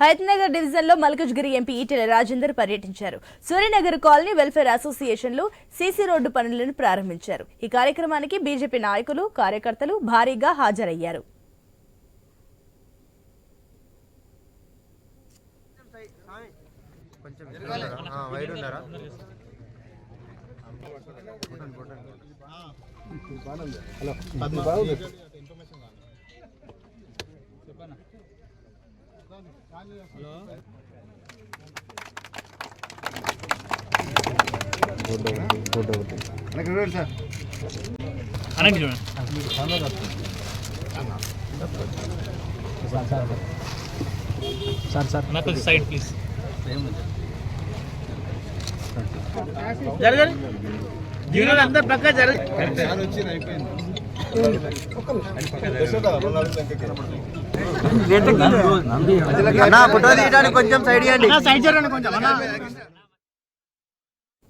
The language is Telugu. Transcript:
హైత్నగర్ డివిజన్లో మల్కజ్గిరి ఎంపీ ఈటెల రాజేందర్ పర్యటించారు. సూర్యనగర్ కాలనీ వెల్ఫేర్ అసోసియేషన్లో సీసీ రోడ్డు పనులను ప్రారంభించారు. ఈ కార్యక్రమానికి బీజేపీ నాయకులు కార్యకర్తలు భారీగా హాజరయ్యారు. కొంచెం సార్ సార్ నాకు సైడ్ ప్లీజ్ జరగండి జీవనాలు అందరు పక్క జరగ అన్నా ఫోటో తీయడానికి కొంచెం సైడ్ ఇవ్వండి సైడ్ జరగండి కొంచెం అన్న.